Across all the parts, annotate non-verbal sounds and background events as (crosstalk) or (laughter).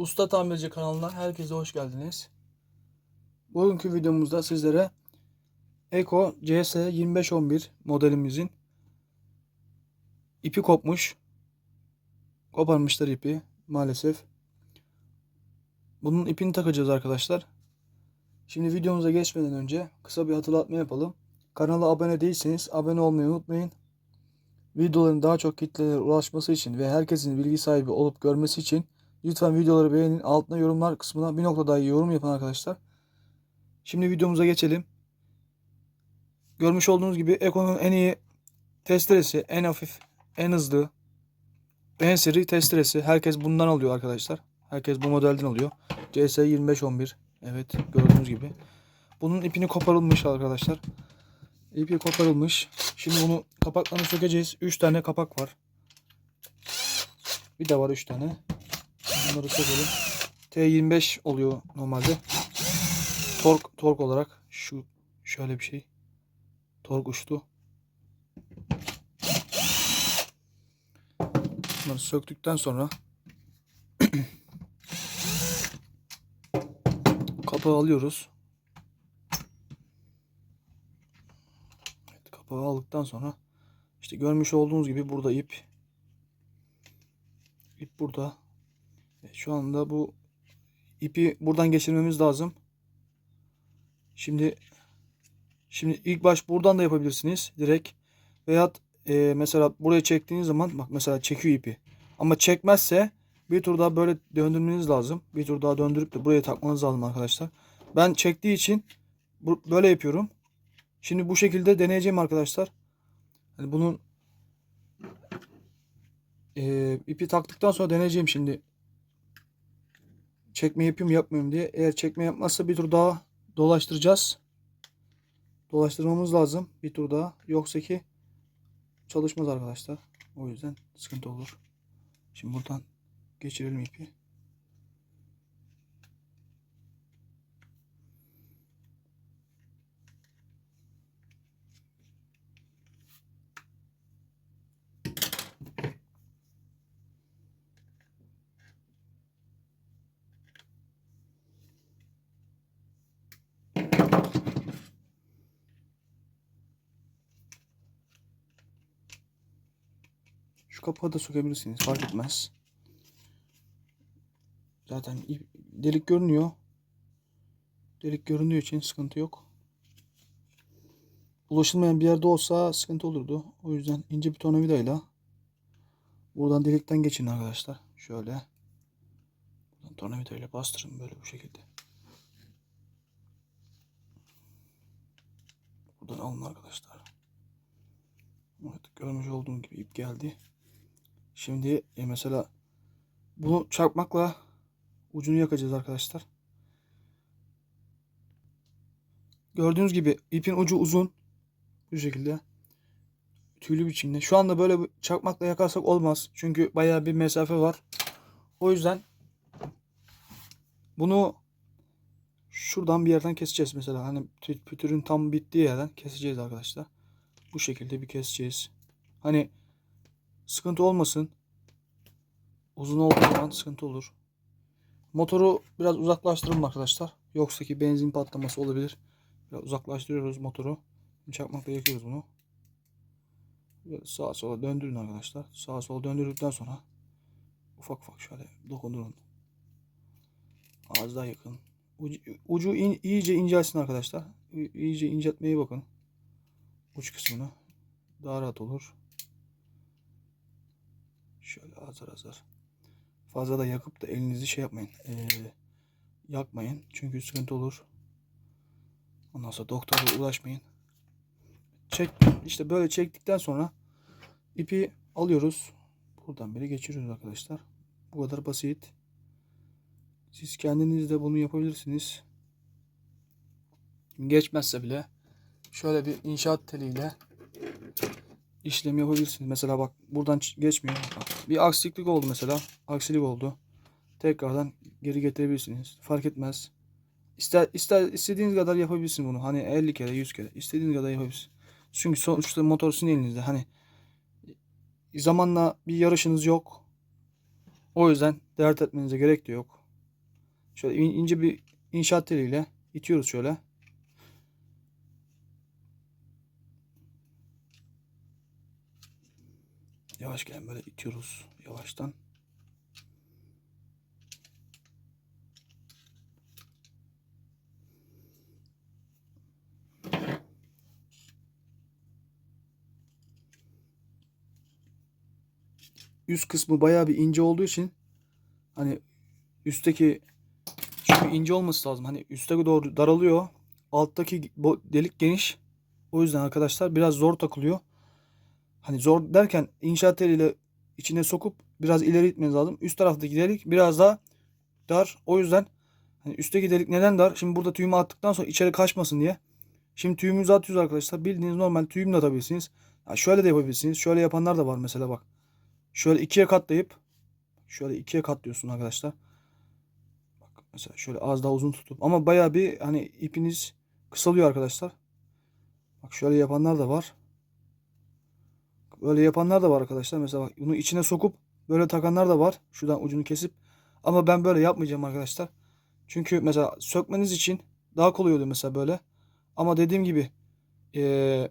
Usta Tamirci kanalına herkese hoş geldiniz. Bugünkü videomuzda sizlere Eko CS 2511 modelimizin ipi kopmuş. Koparmışlar ipi maalesef. Bunun ipini takacağız arkadaşlar. Şimdi videomuza geçmeden önce kısa bir hatırlatma yapalım. Kanala abone değilseniz abone olmayı unutmayın. Videoların daha çok kitlelere ulaşması için ve herkesin bilgi sahibi olup görmesi için Lütfen videoları beğenin. Altına yorumlar kısmına bir nokta daha yorum yapın arkadaşlar. Şimdi videomuza geçelim. Görmüş olduğunuz gibi Eko'nun en iyi testeresi, en hafif, en hızlı, en seri testeresi. Herkes bundan alıyor arkadaşlar. Herkes bu modelden alıyor. CS 2511. Evet gördüğünüz gibi. Bunun ipini koparılmış arkadaşlar. İpi koparılmış. Şimdi bunu kapaklarını sökeceğiz. 3 tane kapak var. Bir de var 3 tane. Bunları sökelim. T25 oluyor normalde. Tork tork olarak şu şöyle bir şey. Tork uçtu. Bunları söktükten sonra (clears throat) kapağı alıyoruz. Evet, kapağı aldıktan sonra işte görmüş olduğunuz gibi burada ip ip burada Şu anda bu ipi buradan geçirmemiz lazım. Şimdi şimdi ilk baş buradan da yapabilirsiniz direkt. Veyahut e, mesela buraya çektiğiniz zaman bak mesela çekiyor ipi. Ama çekmezse bir tur daha böyle döndürmeniz lazım. Bir tur daha döndürüp de buraya takmanız lazım arkadaşlar. Ben çektiği için bu, böyle yapıyorum. Şimdi bu şekilde deneyeceğim arkadaşlar. Yani bunun e, ipi taktıktan sonra deneyeceğim şimdi çekme yapayım yapmıyorum diye. Eğer çekme yapmazsa bir tur daha dolaştıracağız. Dolaştırmamız lazım bir tur daha. Yoksa ki çalışmaz arkadaşlar. O yüzden sıkıntı olur. Şimdi buradan geçirelim ipi. Şu kapağı da sökebilirsiniz. Fark etmez. Zaten delik görünüyor. Delik göründüğü için sıkıntı yok. Ulaşılmayan bir yerde olsa sıkıntı olurdu. O yüzden ince bir tornavidayla buradan delikten geçin arkadaşlar. Şöyle. Buradan tornavidayla bastırın böyle bu şekilde. Buradan alın arkadaşlar. Evet, görmüş olduğum gibi ip geldi. Şimdi e, mesela bunu çarpmakla ucunu yakacağız arkadaşlar. Gördüğünüz gibi ipin ucu uzun. Bu şekilde. Tüylü biçimde. Şu anda böyle çakmakla yakarsak olmaz. Çünkü bayağı bir mesafe var. O yüzden bunu şuradan bir yerden keseceğiz mesela. Hani pü- pütürün tam bittiği yerden keseceğiz arkadaşlar. Bu şekilde bir keseceğiz. Hani sıkıntı olmasın. Uzun olduğu zaman sıkıntı olur. Motoru biraz uzaklaştıralım arkadaşlar. Yoksa ki benzin patlaması olabilir. Biraz uzaklaştırıyoruz motoru. Çakmakla yakıyoruz bunu. Böyle sağa sola döndürün arkadaşlar. Sağa sola döndürdükten sonra ufak ufak şöyle dokundurun. Az daha yakın. Ucu, ucu in- iyice incelsin arkadaşlar. İyice inceltmeye bakın. Uç kısmını. Daha rahat olur. Şöyle azar azar. Fazla da yakıp da elinizi şey yapmayın. Ee, yakmayın. Çünkü sıkıntı olur. Ondan sonra doktora ulaşmayın. Çek, işte böyle çektikten sonra ipi alıyoruz. Buradan beri geçiriyoruz arkadaşlar. Bu kadar basit. Siz kendiniz de bunu yapabilirsiniz. Geçmezse bile şöyle bir inşaat teliyle işlem yapabilirsiniz. Mesela bak buradan geçmiyor. Bir aksilik oldu mesela. Aksilik oldu. Tekrardan geri getirebilirsiniz. Fark etmez. İster, ister istediğiniz kadar yapabilirsiniz bunu. Hani 50 kere 100 kere istediğiniz kadar yapabilirsiniz. Çünkü sonuçta motor sizin elinizde. Hani zamanla bir yarışınız yok. O yüzden dert etmenize gerek de yok. Şöyle in- ince bir inşaat teliyle itiyoruz şöyle. Yavaş gelin böyle itiyoruz yavaştan. Üst kısmı bayağı bir ince olduğu için hani üstteki çünkü ince olması lazım. Hani üstte doğru daralıyor. Alttaki delik geniş. O yüzden arkadaşlar biraz zor takılıyor. Hani zor derken inşaat teliyle içine sokup biraz ileri itmeniz lazım. Üst taraftaki delik biraz daha dar. O yüzden hani üstteki delik neden dar? Şimdi burada tüyümü attıktan sonra içeri kaçmasın diye. Şimdi tüyümüzü atıyoruz arkadaşlar. Bildiğiniz normal tüyümle atabilirsiniz. Ha şöyle de yapabilirsiniz. Şöyle yapanlar da var mesela bak. Şöyle ikiye katlayıp şöyle ikiye katlıyorsun arkadaşlar. Bak mesela şöyle az daha uzun tutup ama bayağı bir hani ipiniz kısalıyor arkadaşlar. Bak şöyle yapanlar da var. Böyle yapanlar da var arkadaşlar. Mesela bak bunu içine sokup böyle takanlar da var. Şuradan ucunu kesip. Ama ben böyle yapmayacağım arkadaşlar. Çünkü mesela sökmeniz için daha kolay oluyor mesela böyle. Ama dediğim gibi eee,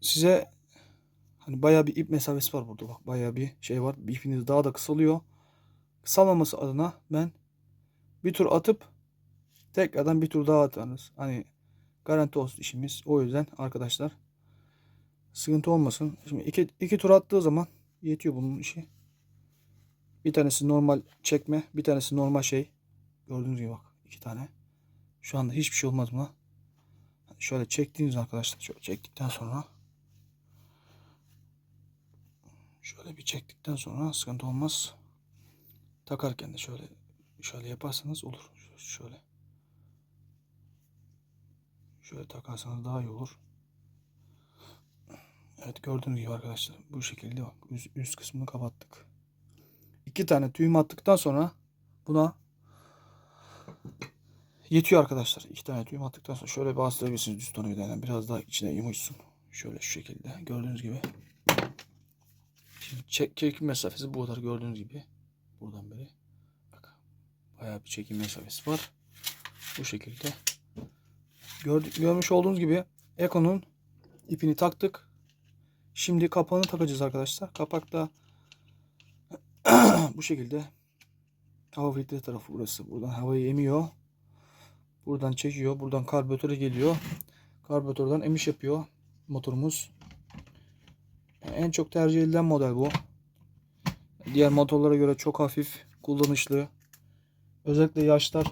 size hani bayağı bir ip mesafesi var burada. Bak bayağı bir şey var. İpiniz daha da kısalıyor. Kısalmaması adına ben bir tur atıp tekrardan bir tur daha atarız. Hani garanti olsun işimiz. O yüzden arkadaşlar sıkıntı olmasın. Şimdi iki, iki tur attığı zaman yetiyor bunun işi. Bir tanesi normal çekme. Bir tanesi normal şey. Gördüğünüz gibi bak. iki tane. Şu anda hiçbir şey olmaz buna. Şöyle çektiğiniz arkadaşlar. Şöyle çektikten sonra şöyle bir çektikten sonra sıkıntı olmaz. Takarken de şöyle şöyle yaparsanız olur. Şöyle. Şöyle takarsanız daha iyi olur. Evet gördüğünüz gibi arkadaşlar bu şekilde bak üst, üst kısmını kapattık. İki tane tüyüm attıktan sonra buna yetiyor arkadaşlar. İki tane tüyüm attıktan sonra şöyle bastırabilirsiniz düz tornavidayla biraz daha içine yumuşsun. Şöyle şu şekilde gördüğünüz gibi. Şimdi çek, çekim mesafesi bu kadar gördüğünüz gibi. Buradan beri. Bak bayağı bir çekim mesafesi var. Bu şekilde. Gördük, görmüş olduğunuz gibi Eko'nun ipini taktık. Şimdi kapağını takacağız arkadaşlar. Kapakta (clears throat) bu şekilde hava filtre tarafı burası. Buradan havayı emiyor. Buradan çekiyor. Buradan karbüratöre geliyor. Karbüratörden emiş yapıyor motorumuz. Yani en çok tercih edilen model bu. Diğer motorlara göre çok hafif, kullanışlı. Özellikle yaşlar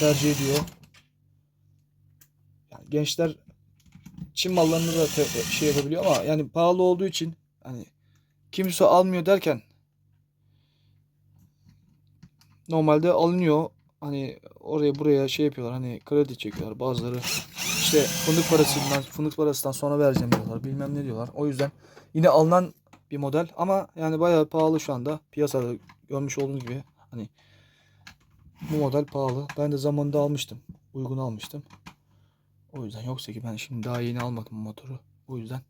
tercih ediyor. Yani gençler Çin mallarını da şey yapabiliyor ama yani pahalı olduğu için hani kimse almıyor derken normalde alınıyor. Hani oraya buraya şey yapıyorlar hani kredi çekiyorlar bazıları işte fındık parasından fındık parasından sonra vereceğim diyorlar bilmem ne diyorlar. O yüzden yine alınan bir model ama yani bayağı pahalı şu anda piyasada görmüş olduğunuz gibi hani bu model pahalı. Ben de zamanında almıştım. Uygun almıştım. O yüzden yoksa ki ben şimdi daha yeni almadım motoru. O yüzden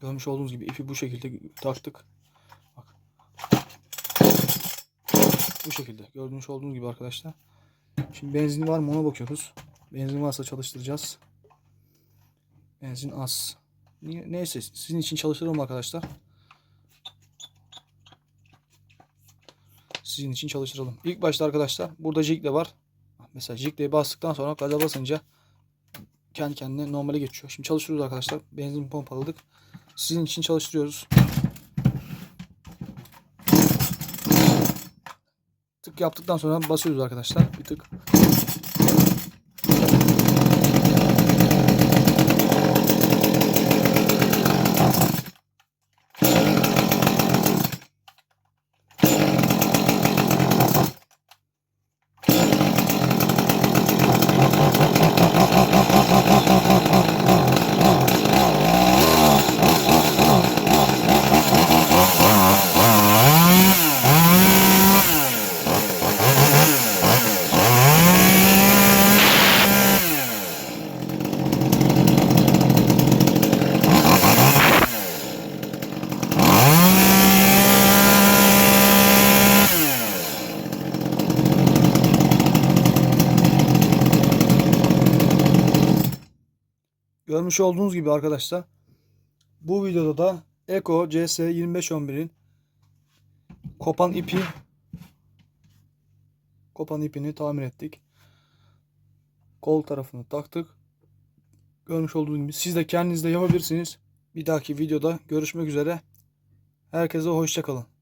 görmüş olduğunuz gibi ipi bu şekilde taktık. Bak. Bu şekilde gördüğünüz olduğunuz gibi arkadaşlar. Şimdi benzin var mı ona bakıyoruz. Benzin varsa çalıştıracağız. Benzin az. Neyse sizin için çalıştıralım arkadaşlar. Sizin için çalıştıralım. İlk başta arkadaşlar burada jig de var. Mesela jig'le bastıktan sonra gaza basınca kendi kendine normale geçiyor. Şimdi çalıştırıyoruz arkadaşlar. Benzin pompaladık. Sizin için çalıştırıyoruz. Tık yaptıktan sonra basıyoruz arkadaşlar. Bir tık. Görmüş olduğunuz gibi arkadaşlar bu videoda da Eko CS2511'in kopan ipi kopan ipini tamir ettik. Kol tarafını taktık. Görmüş olduğunuz gibi siz de kendiniz de yapabilirsiniz. Bir dahaki videoda görüşmek üzere. Herkese hoşça kalın.